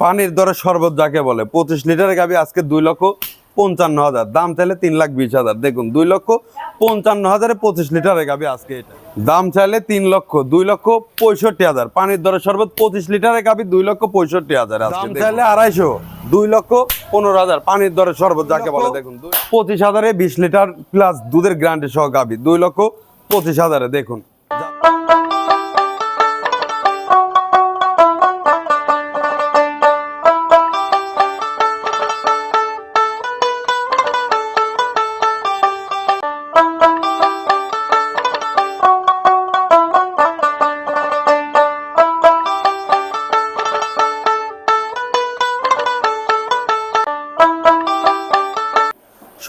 পানির দরে শরবত যাকে বলে পঁচিশ লিটারের গাবি আজকে দুই লক্ষ পঞ্চান্ন হাজার। দাম চাইলে তিন লাখ বিশ হাজার। দেখুন দুই লক্ষ পঞ্চান্ন হাজারে পঁচিশ লিটারের গাবি আজকে এটা। দাম চাইলে তিন লক্ষ দুই লক্ষ পঁয়ষট্টি হাজার। পানির দরে শরবত পঁচিশ লিটারের গাবি দুই লক্ষ পঁয়ষট্টি হাজার দাম চাইলে আড়াইশো। দুই লক্ষ পনেরো হাজার। পানির দরে শরবত যাকে বলে দেখুন পঁচিশ হাজারে বিশ লিটার প্লাস দুধের গ্যারান্টি সহ গাবি। দুই লক্ষ পঁচিশ হাজারে দেখুন।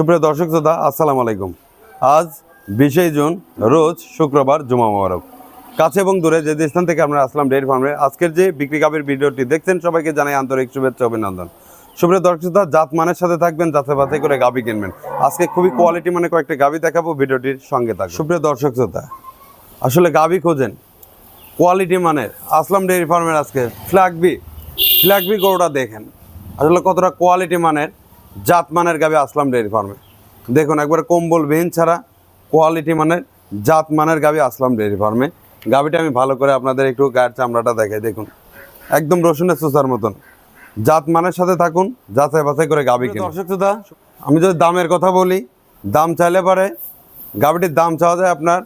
সুপ্রিয় দর্শক শ্রোতা, আসসালামু আলাইকুম। আজ বিশে জুন, রোজ শুক্রবার, জুমা মোবারক। কাছে এবং দূরে যে স্থান থেকে আমরা আসলাম ডেয়ারি ফার্মে, আজকের যে বিক্রি কাপের ভিডিওটি দেখছেন, সবাইকে জানাই আন্তরিক শুভেচ্ছা, অভিনন্দন। সুপ্রিয় দর্শক শ্রোতা জাত মানের সাথে থাকবেন যাতে বাছাই করে গাবি কিনবেন। আজকে খুবই কোয়ালিটি মানে কয়েকটা গাবি দেখাবো, ভিডিওটির সঙ্গে থাকবে সুপ্রিয় দর্শক শ্রোতা, আসলে গাবি খোঁজেন। কোয়ালিটি মানের আসলাম ডেয়ারি ফার্মের আজকে। ফ্ল্যাগবি ফ্ল্যাগবি গরুটা দেখেন। আসলে কতটা কোয়ালিটি মানের জাত মানের গাবে আসলাম ডেয়ারি ফার্মে। দেখুন একবার কম্বল বেন ছাড়া কোয়ালিটি মানের জাত মানের গাবি আসলাম ডেয়ারি ফার্মে। গাবিটা আমি ভালো করে আপনাদের একটু গায়ের চামড়াটা দেখাই। দেখুন একদম রসুনের সুসার মতন। জাত মানের সাথে থাকুন যাচাই বাছাই করে গাবি কিনুন। দর্শক শ্রোতা, আমি যদি দামের কথা বলি দাম চাইলে পারে গাবিটির দাম চাওয়া যায় আপনার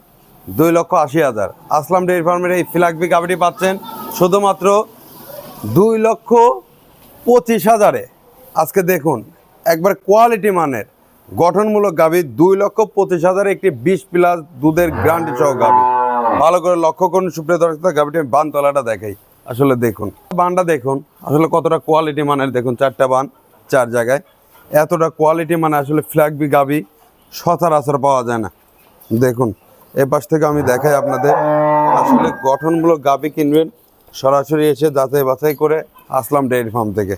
দুই লক্ষ আশি হাজার। আসলাম ডেয়ারি ফার্মের এই ফিলাকবি গাবিটি পাচ্ছেন শুধুমাত্র দুই লক্ষ পঁচিশ হাজারে। আজকে দেখুন একবার কোয়ালিটি মানের। গঠনমূলক গাবি দুই লক্ষ পঁচিশ হাজারে একটি বিশ প্লাস দুধের গ্রান্টি সহ গাবি ভালো করে লক্ষ্য করুন, সুপ্রিয় দর্শক গাবিটি আমি বান তলাটা দেখাই। আসলে দেখুন, বানটা দেখুন, আসলে কতটা কোয়ালিটি মানের, দেখুন চারটা বান, চার জায়গায়। এতটা কোয়ালিটি মানে আসলে ফ্ল্যাগবি গাবি সচরাচর পাওয়া যায় না। দেখুন, এ পাশ থেকে আমি দেখাই আপনাদের, আসলে গঠনমূলক গাবি কিনবেন, সরাসরি এসে যাচাই বাছাই করে আসলাম ডেয়ারি ফার্ম থেকে।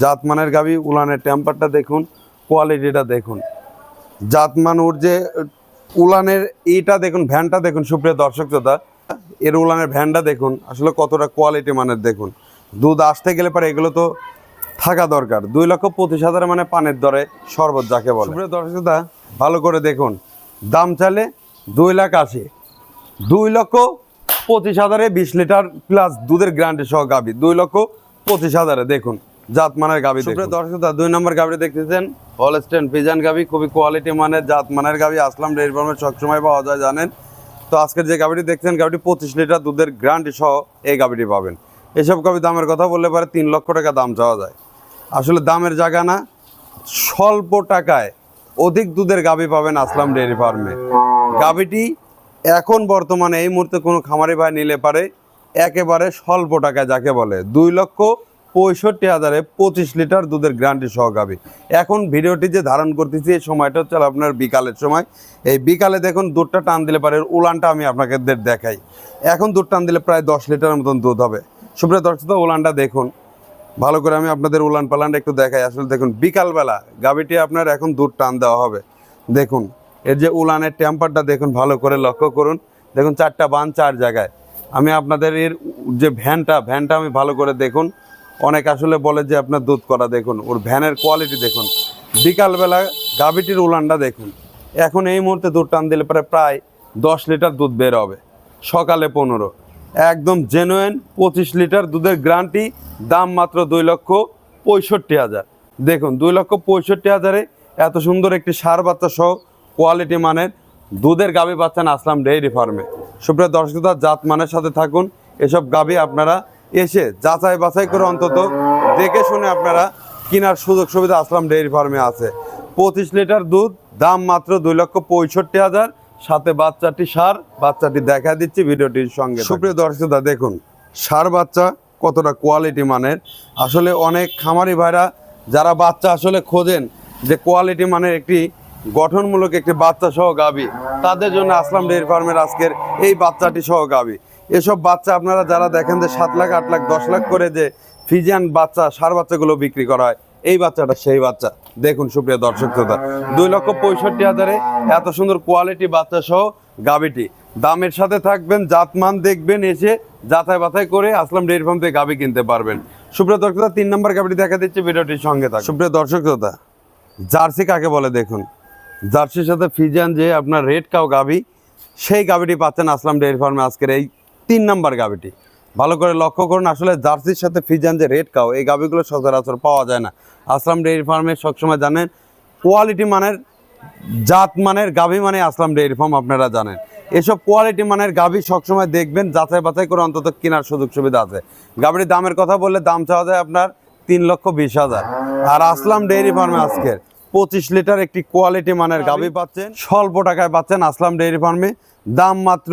জাতমানের গাবি, উলানের টেম্পারটা দেখুন কোয়ালিটিটা দেখুন। জাতমান ওর যে, উলানের এইটা দেখুন, ভ্যানটা দেখুন, সুপ্রিয় দর্শক শ্রোতা, এর উলানের ভ্যানটা দেখুন, আসলে কতটা কোয়ালিটি মানের দেখুন। দুধ আসতে গেলে পরে এগুলো তো থাকা দরকার। দুই লক্ষ পঁচিশ হাজার মানে পানের দরে শরবত যাকে বলে। সুপ্রিয় দর্শক শ্রোতা, ভালো করে দেখুন, দাম চালে দুই লাখ আশি। দুই লক্ষ পঁচিশ হাজারে বিশ লিটার প্লাস দুধের গ্যারান্টি সহ গাবি। দুই লক্ষ পঁচিশ হাজারে দেখুন জাত মানের গাবি দেখুন। দর্শক দুই নম্বর গাবি দেখতেছেন হলস্টেন পিজান গাবি খুবই কোয়ালিটি মানের জাত মানের গাবি আসলাম ডেয়ারি ফার্মের সবসময় পাওয়া যায় জানেন। তো আজকের যে গাবিটি দেখছেন গাবিটি পঁচিশ লিটার দুধের গ্যারান্টি সহ এই গাবিটি পাবেন। এসব গাবি দামের কথা বললে পারে তিন লক্ষ টাকা দাম চাওয়া যায়। আসলে দামের জায়গা না স্বল্প টাকায় অধিক দুধের গাবি পাবেন আসলাম ডেয়ারি ফার্মে। গাবিটি এখন বর্তমানে এই মুহূর্তে কোনো খামারি ভাই নিলে পারে একেবারে স্বল্প টাকায় যাকে বলে, দুই লক্ষ পঁয়ষট্টি হাজারে পঁচিশ লিটার দুধের গ্যারান্টি সহ গাবি এখন ভিডিওটি যে ধারণ করতেছি, এই সময়টা হচ্ছে আপনার বিকালের সময়। এই বিকালে দেখুন, দুধটা টান দিলে পারে উলানটা আমি আপনাকে দেখাই। এখন দুধ টান দিলে প্রায় দশ লিটার মতন দুধ হবে। সুপ্রিয় দর্শক উলানটা দেখুন। ভালো করে আমি আপনাদের উলান পালানটা একটু দেখাই। আসলে দেখুন, বিকালবেলা গাবিটি আপনার এখন দুধ টান দেওয়া হবে। দেখুন, এর যে উলানের টেম্পারটা দেখুন, ভালো করে লক্ষ্য করুন। দেখুন, চারটা বান চার জায়গায়। আমি আপনাদের এর যে ভ্যানটা ভ্যানটা আমি ভালো করে দেখুন। অনেক আসলে বলে যে আপনার দুধ করা দেখুন, ওর ভ্যানের কোয়ালিটি দেখুন। বিকালবেলা গাবিটির উলানটা দেখুন। এখন এই মুহূর্তে দুধ টান দিলে পরে প্রায় দশ লিটার দুধ বের হবে, সকালে পনেরো। একদম জেনুয়েন পঁচিশ লিটার দুধের গ্যারান্টি দাম মাত্র দুই লক্ষ পঁয়ষট্টি হাজার। দেখুন, দুই লক্ষ পঁয়ষট্টি হাজারে এত সুন্দর একটি সার বাচ্চা সহ কোয়ালিটি মানের দুধের গাবি পাচ্ছেন আসলাম ডেইরি ফার্মে। সুপ্রিয় দর্শকতা জাত মানের সাথে থাকুন। এসব গাবি আপনারা এসে যাচাই বাছাই করে অন্তত দেখে শুনে আপনারা কেনার সুযোগ সুবিধা আসলাম ডেইরি ফার্মে আছে। পঁচিশ লিটার দুধ, দাম মাত্র দুই লক্ষ পঁয়ষট্টি হাজার। সাথে বাচ্চাটি সার, বাচ্চাটি দেখা দিচ্ছি ভিডিওটির সঙ্গে। সুপ্রিয় দর্শকতা দেখুন, সার বাচ্চা কতটা কোয়ালিটি মানের। আসলে অনেক খামারি ভাইরা, যারা বাচ্চা আসলে খোঁজেন যে কোয়ালিটি মানের একটি গঠনমূলক একটি বাচ্চা সহ গাবি। তাদের জন্য আসলাম ডেয়ারি ফার্মের আজকের এই বাচ্চাটি সহ গাবি। এসব বাচ্চা আপনারা যারা দেখেন যে সাত লাখ, আট লাখ, দশ লাখ করে যে ফিজিয়ান বাচ্চা, সার বাচ্চাগুলো বিক্রি করা হয়, এই বাচ্চাটা সেই বাচ্চা। দেখুন সুপ্রিয় দর্শক শ্রোতা, দুই লক্ষ পঁয়ষট্টি হাজারে এত সুন্দর কোয়ালিটি বাচ্চা সহ গাবিটি। দামের সাথে থাকবেন, জাতমান দেখবেন, এসে যাচাই বাছাই করে আসলাম ডেয়ারি ফার্ম থেকে গাবি কিনতে পারবেন। সুপ্রিয় দর্শক তিন নম্বর গাবিটি দেখা দিচ্ছে, ভিডিওটির সঙ্গে থাক সুপ্রিয় দর্শক শ্রোতা, জার্সি কাকে বলে দেখুন? জার্সির সাথে ফিজিয়ান যে আপনার রেড কাউ গাবি সেই গাবিটি পাচ্ছেন আসলাম ডেয়ারি ফার্মে। আজকের এই তিন নম্বর গাবিটি ভালো করে লক্ষ্য করুন, আসলে জার্সির সাথে ফিজিয়ান যে রেড কাউ, এই গাবিগুলো সচরাচর পাওয়া যায় না। আসলাম ডেয়ারি ফার্মে সবসময় জানেন, কোয়ালিটি মানের, জাত মানের গাভী মানে আসলাম ডেয়ারি ফার্ম, আপনারা জানেন। এসব কোয়ালিটি মানের গাভী সবসময় দেখবেন, যাচাই বাছাই করে অন্তত কেনার সুযোগ সুবিধা আছে। গাভীর দামের কথা বললে দাম চাওয়া যায় আপনার তিন লক্ষ বিশ হাজার। আর আসলাম ডেয়ারি ফার্মে আজকের। পঁচিশ লিটার একটি কোয়ালিটি মানের গাভী পাচ্ছেন। স্বল্প টাকায় পাচ্ছেন আসলাম ডেয়ারি ফার্মে। দাম মাত্র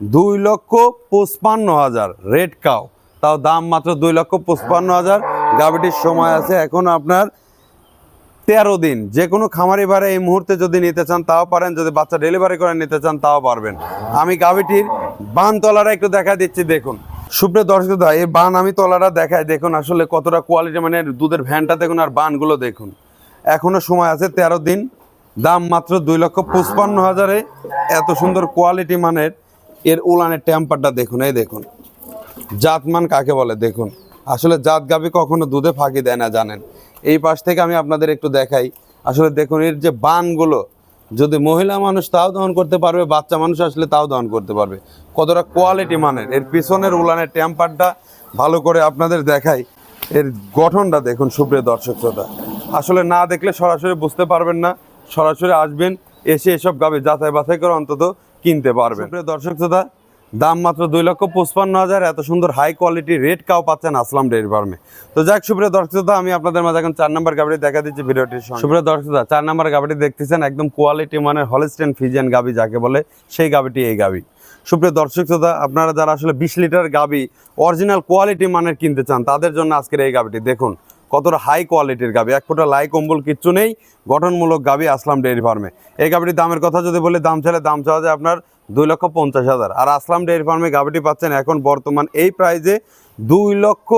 দুই লক্ষ পঁচপান্ন হাজার। Red cow. তাও দাম মাত্র দুই লক্ষ পঁচপান্ন হাজার। গাভীটির সময় আছে এখন আপনার তেরো দিন। যে কোনো খামারি ভাড়া এই মুহূর্তে যদি নিতে চান তাও পারেন। যদি বাচ্চা ডেলিভারি করে নিতে চান তাও পারবেন। আমি গাভীটির বান তলাটা একটু দেখা দিচ্ছি দেখুন। সুপ্রিয় দর্শক দা, এই বান আমি তলাটা দেখাই। দেখুন আসলে কতটা কোয়ালিটি মানে দুধের ভ্যানটা দেখুন আর বানগুলো দেখুন। এখনও সময় আছে তেরো দিন। দাম মাত্র দুই লক্ষ পঁচপান্ন হাজারে। এত সুন্দর কোয়ালিটি মানের এর উলানের ট্যাম্পারটা দেখুন, এই দেখুন। জাতমান কাকে বলে? দেখুন। আসলে জাত গাবি কখনো দুধে ফাঁকি দেয় না, জানেন। এই পাশ থেকে আমি আপনাদের একটু দেখাই। আসলে দেখুন, এর যে বানগুলো, যদি মহিলা মানুষ তাও দহন করতে পারবে, বাচ্চা মানুষ আসলে তাও দহন করতে পারবে। কতটা কোয়ালিটি মানের, এর পিছনের উলানের ট্যাম্পারটা ভালো করে আপনাদের দেখাই। এর গঠনটা দেখুন, সুপ্রিয় দর্শক শ্রোতা। আসলে না দেখলে সরাসরি বুঝতে পারবেন না, সরাসরি আসবেন, এসে এসব গাবে যাচাই বাছাই করে অন্তত কিনতে পারবেন। সুপ্রিয় দর্শক শ্রোতা দাম মাত্র দুই লক্ষ পঁচপান্ন হাজার। এত সুন্দর হাই কোয়ালিটি রেড কাউ পাচ্ছেন আসলাম ডেয়ারি ফার্মে তো যাক সুপ্রিয় দর্শক শ্রোতা, আমি আপনাদের মাঝে এখন চার নম্বর গাবিটি দেখা দিচ্ছি ভিডিওটির সুপ্রিয় দর্শক শ্রোতা, চার নম্বর গাবিটি দেখতেছেন একদম কোয়ালিটি মানে হলস্টেন ফিজিয়ান গাবি যাকে বলে সেই গাবিটি এই গাবি সুপ্রিয় দর্শক শ্রোতা আপনারা যারা আসলে বিশ লিটার গাবি অরিজিনাল কোয়ালিটি মানের কিনতে চান তাদের জন্য আজকের এই গাবিটি দেখুন কতটা হাই কোয়ালিটির গাবি এক ফোঁটা লাই কম্বল কিচ্ছু নেই গঠনমূলক গাবি আসলাম ডেয়ারি ফার্মে এই গাবিটির দামের কথা যদি বলি দাম চাইলে দাম চাওয়া যায় আপনার দুই লক্ষ পঞ্চাশ হাজার। আর আসলাম ডেয়ারি ফার্মে গাবিটি পাচ্ছেন এখন বর্তমান এই প্রাইজে দুই লক্ষ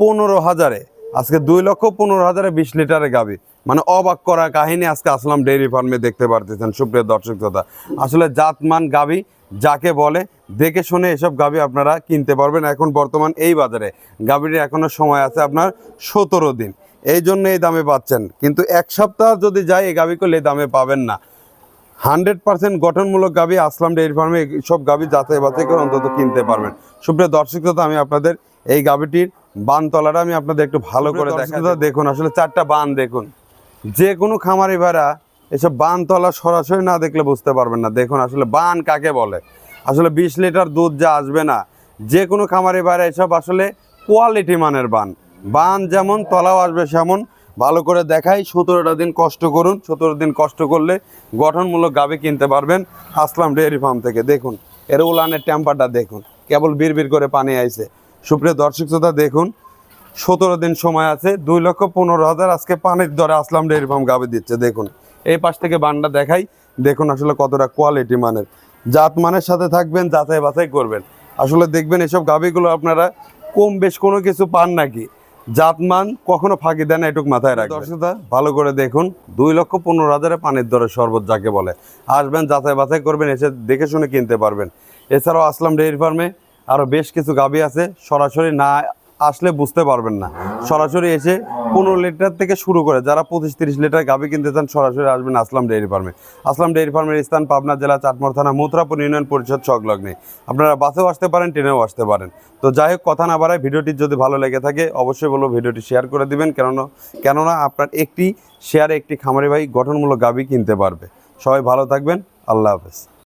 পনেরো হাজারে। আজকে দুই লক্ষ পনেরো হাজারে বিশ লিটারের গাবি মানে অবাক করা কাহিনী আজকে আসলাম ডেয়ারি ফার্মে দেখতে পারতেছেন সুপ্রিয় দর্শক শ্রোতা। আসলে জাতমান গাবি যাকে বলে, দেখে শুনে এসব গাবি আপনারা কিনতে পারবেন এখন বর্তমান এই বাজারে। গাবির এখনও সময় আছে আপনার সতেরো দিন। এই জন্য এই দামে পাচ্ছেন। কিন্তু এক সপ্তাহ যদি যায়, এই গাবি করলে দামে পাবেন না। হান্ড্রেড পার্সেন্ট গঠনমূলক গাবি আসলাম ডেয়ারি ফার্মে সব গাবি যাচাই বাছাই করে অন্তত কিনতে পারবেন। সুপ্রিয় দর্শক আমি আপনাদের এই গাবিটির বান তলাটা আমি আপনাদের একটু ভালো করে দেখা দেখুন আসলে চারটা বান দেখুন। যে কোনো খামারি ভাড়া এসব বান তলা সরাসরি না দেখলে বুঝতে পারবেন না। দেখুন আসলে বান কাকে বলে? আসলে বিশ লিটার দুধ যা আসবে না। যে কোনো খামারি ভাড়া এসব আসলে কোয়ালিটি মানের বান। বান যেমন তলাও আসবে সেমন। ভালো করে দেখাই, সতেরোটা দিন কষ্ট করুন, সতেরো দিন কষ্ট করলে গঠনমূলক গাবি কিনতে পারবেন আসলাম ডেয়ারি ফার্ম থেকে। দেখুন, এর উলানের টেম্পারটা দেখুন, কেবল বিড় করে পানি আইছে। সুপ্রিয় দর্শক শ্রোতা, দেখুন, সতেরো দিন সময় আছে, দুই লক্ষ পনেরো হাজার আজকে পানির দরে আসলাম ডেয়ারি ফার্ম গাবে দিচ্ছে। দেখুন, এই পাশ থেকে বান্ডা দেখাই, দেখুন আসলে কতটা কোয়ালিটি মানের। জাত মানের সাথে থাকবেন যাচাই বাছাই করবেন। আসলে দেখবেন এসব গাবিগুলো আপনারা কম বেশ কোনো কিছু পান নাকি? জাতমান কখনো ফাঁকি দেয় না এটুক মাথায় রাখবেন। দর্শকতা ভালো করে দেখুন দুই লক্ষ পনেরো হাজারে পানির দরে শরবত যাকে বলে। আসবেন যাচাই বাছাই করবেন এসে দেখে শুনে কিনতে পারবেন। এছাড়াও আসলাম ডেয়ারি ফার্মে আরও বেশ কিছু গাবি আছে সরাসরি না আসলে বুঝতে পারবেন না। সরাসরি এসে পনেরো লিটার থেকে শুরু করে যারা পঁচিশ তিরিশ লিটার গাবি কিনতে চান, সরাসরি আসবেন আসলাম ডেয়ারি ফার্মে। আসলাম ডেয়ারি ফার্মের স্থান পাবনা জেলা চাটমোর থানা মুত্রাপুর ইউনিয়ন পরিষদ সংলগ্নে। আপনারা বাসেও আসতে পারেন, ট্রেনেও আসতে পারেন। তো যাই হোক, কথা না বাড়ায় ভিডিওটি যদি ভালো লেগে থাকে, অবশ্যই বলব ভিডিওটি শেয়ার করে দিবেন, কেননা কেননা আপনার একটি শেয়ারে একটি খামারি ভাই গঠনমূলক গাবি কিনতে পারবে। সবাই ভালো থাকবেন, আল্লাহ হাফেজ।